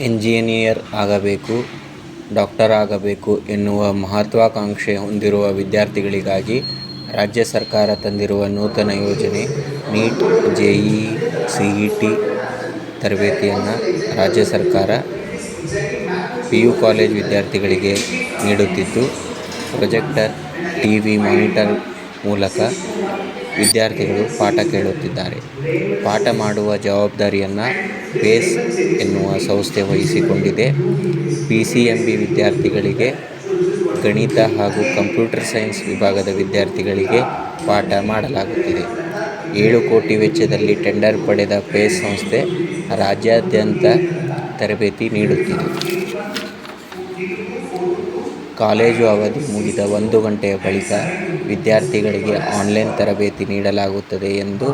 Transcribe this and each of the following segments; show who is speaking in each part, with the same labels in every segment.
Speaker 1: Engineer ಆಗಬೇಕು, doctor ಆಗಬೇಕು ಎನ್ನುವ ಮಹತ್ವಾಕಾಂಕ್ಷೆ ಹೊಂದಿರುವ ವಿದ್ಯಾರ್ಥಿಗಳಿಗಾಗಿ ರಾಜ್ಯ ಸರ್ಕಾರ ತಂದಿರುವ ನೂತನ ಯೋಜನೆ NEET E C E T ತರಬೇತಿಯನ್ನು ರಾಜ್ಯ ಸರ್ಕಾರ ಪಿ ಯು ಕಾಲೇಜ್ ವಿದ್ಯಾರ್ಥಿಗಳಿಗೆ ನೀಡುತ್ತಿದ್ದು, ಪ್ರೊಜೆಕ್ಟರ್ ಟಿ ವಿ ಮಾನಿಟರ್ ಮೂಲಕ ವಿದ್ಯಾರ್ಥಿಗಳು ಪಾಠ ಕೇಳುತ್ತಿದ್ದಾರೆ. ಪಾಠ ಮಾಡುವ ಜವಾಬ್ದಾರಿಯನ್ನು ಪೇಸ್ ಎನ್ನುವ ಸಂಸ್ಥೆ ವಹಿಸಿಕೊಂಡಿದೆ. ಪಿ ಸಿ ಎಂ ಬಿ ವಿದ್ಯಾರ್ಥಿಗಳಿಗೆ ಗಣಿತ ಹಾಗೂ ಕಂಪ್ಯೂಟರ್ ಸೈನ್ಸ್ ವಿಭಾಗದ ವಿದ್ಯಾರ್ಥಿಗಳಿಗೆ ಪಾಠ ಮಾಡಲಾಗುತ್ತಿದೆ. ಏಳು ಕೋಟಿ ವೆಚ್ಚದಲ್ಲಿ ಟೆಂಡರ್ ಪಡೆದ ಪೇಸ್ ಸಂಸ್ಥೆ ರಾಜ್ಯಾದ್ಯಂತ ತರಬೇತಿ ನೀಡುತ್ತಿದೆ. ಕಾಲೇಜು ಅವಧಿ ಮುಗಿದ ಒಂದು ಗಂಟೆಯ ಬಳಿಕ ವಿದ್ಯಾರ್ಥಿಗಳಿಗೆ ಆನ್ಲೈನ್ ತರಬೇತಿ ನೀಡಲಾಗುತ್ತದೆ ಎಂದು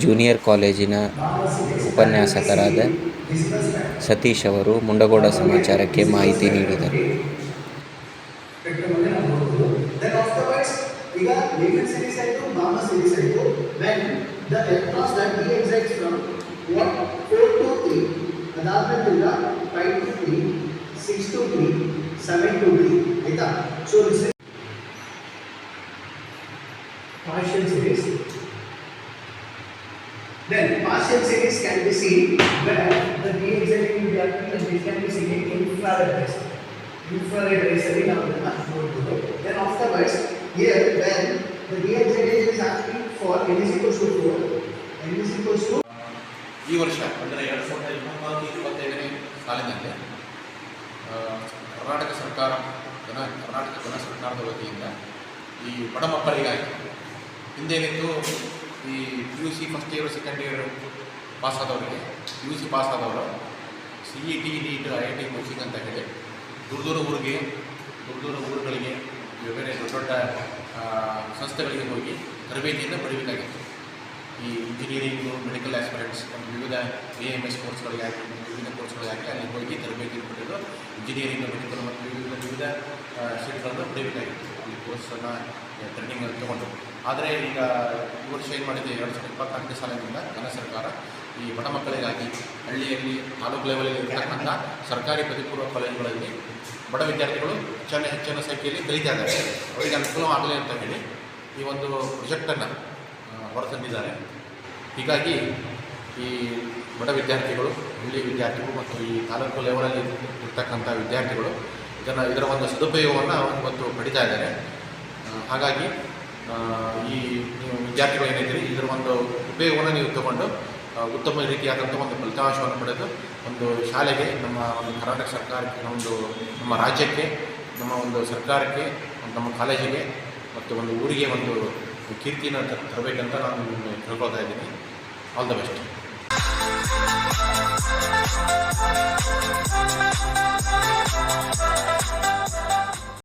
Speaker 1: ಜೂನಿಯರ್ ಕಾಲೇಜಿನ ಉಪನ್ಯಾಸಕರಾದ ಸತೀಶ್ ಅವರು ಮುಂಡಗೋಡ ಸಮಾಚಾರಕ್ಕೆ ಮಾಹಿತಿ ನೀಡಿದರು.
Speaker 2: Then partial series can be seen where the d exciting reacting and this can be seen in infrared rays infrared rays ಅದನ್ನ ನೋಡ್ಬೋದು then afterwards here when the d excitation is asking for n is equals to 4 n is equals to
Speaker 3: ಈ ವರ್ಷ ಅಂದರೆ ಎರಡು ಸಾವಿರದ ಇಪ್ಪತ್ನಾಲ್ಕು ಇಪ್ಪತ್ತೈದನೇ ಸಾಲಿನಲ್ಲಿ ಕರ್ನಾಟಕ ಸರ್ಕಾರ ಜನ ಕರ್ನಾಟಕ ಜನ ಸರ್ಕಾರದ ವತಿಯಿಂದ ಈ ಬಡ ಮಕ್ಕಳಿಗಾಗಿ ಹಿಂದೇನಿತ್ತು ಈ P U C first year second year pass ಆದವರಿಗೆ P U C pass ಆದವರು C E T NEET I I T coaching ಅಂತ ಹೇಳಿ, ದೂರ ದೂರ ಊರಿಗೆ, ದೂರ ದೂರ ಊರುಗಳಿಗೆ ಬೇರೆ ದೊಡ್ಡ ದೊಡ್ಡ ಸಂಸ್ಥೆಗಳಿಗೆ ಹೋಗಿ ತರಬೇತಿಯನ್ನು ಪಡಿಬೇಕಾಗಿತ್ತು. ಈ ಇಂಜಿನಿಯರಿಂಗು ಮೆಡಿಕಲ್ ಆಸ್ಪಿರೆಂಟ್ಸ್ ಒಂದು ವಿವಿಧ ಎ ಎಂ ಎಸ್ ಕೋರ್ಸ್ಗಳಿಗಾಗಿ ವಿವಿಧ ಕೋರ್ಸ್ಗಳಿಗಾಗಿ ಅಲ್ಲಿ ಹೋಗಿ ತರಬೇತಿ ಪಡೆದು ಇಂಜಿನಿಯರಿಂಗ್ ಮೆಡಿಕಲ್ ಮತ್ತು ವಿವಿಧ ವಿವಿಧ ಸೀಟ್ಗಳನ್ನು ಪಡೆಯಬೇಕಾಗಿತ್ತು ಅಲ್ಲಿ ಕೋರ್ಸನ್ನು ಟ್ರೈನಿಂಗ್ ತಗೊಂಡು. ಆದರೆ ಈಗ ಈ ವರ್ಷ ಏನು ಮಾಡಿದೆ? ಎರಡು ಸಾವಿರದ ಇಪ್ಪತ್ನಾಲ್ಕನೇ ಸಾಲಿನಿಂದ ಕನ್ನಡ ಸರ್ಕಾರ ಈ ಬಡ ಮಕ್ಕಳಿಗಾಗಿ ಹಳ್ಳಿಯಲ್ಲಿ ತಾಲೂಕು ಲೆವೆಲಲ್ಲಿ ಇರ್ತಕ್ಕಂಥ ಸರ್ಕಾರಿ ಪದವಿಪೂರ್ವ ಕಾಲೇಜುಗಳಲ್ಲಿ ಬಡ ವಿದ್ಯಾರ್ಥಿಗಳು ಹೆಚ್ಚಿನ ಹೆಚ್ಚಿನ ಸಂಖ್ಯೆಯಲ್ಲಿ ಕಲಿತಾ ಇದ್ದಾರೆ. ಅವರಿಗೆ ಅನುಕೂಲವಾಗಲಿ ಅಂತ ಹೇಳಿ ಈ ಒಂದು ಪ್ರೊಜೆಕ್ಟನ್ನು ಹೊರತಂದಿದ್ದಾರೆ. ಹೀಗಾಗಿ ಈ ಬಡ ವಿದ್ಯಾರ್ಥಿಗಳು, ಹಳ್ಳಿ ವಿದ್ಯಾರ್ಥಿಗಳು ಮತ್ತು ಈ ತಾಲೂಕು ಲೆವೆಲಲ್ಲಿ ಇರ್ತಕ್ಕಂಥ ವಿದ್ಯಾರ್ಥಿಗಳು ಇದನ್ನು ಇದರ ಒಂದು ಸದುಪಯೋಗವನ್ನು ಇವತ್ತು ಪಡಿತಾ ಇದ್ದಾರೆ. ಹಾಗಾಗಿ ಈ ನೀವು ವಿದ್ಯಾರ್ಥಿಗಳು ಇದರ ಒಂದು ಉಪಯೋಗವನ್ನು ನೀವು ತಗೊಂಡು ಉತ್ತಮ ರೀತಿಯಾದಂಥ ಒಂದು ಫಲಿತಾಂಶವನ್ನು ಪಡೆದು ಒಂದು ಶಾಲೆಗೆ, ನಮ್ಮ ಒಂದು ಕರ್ನಾಟಕ ಸರ್ಕಾರಕ್ಕೆ, ಒಂದು ನಮ್ಮ ರಾಜ್ಯಕ್ಕೆ, ನಮ್ಮ ಒಂದು ಸರ್ಕಾರಕ್ಕೆ, ನಮ್ಮ ಕಾಲೇಜಿಗೆ ಮತ್ತು ಒಂದು ಊರಿಗೆ ಒಂದು ಕೀರ್ತಿನ ತರಬೇಕಂತ ನಾನು ಕೇಳ್ಕೊಳ್ತಾ ಇದ್ದೀನಿ. All the best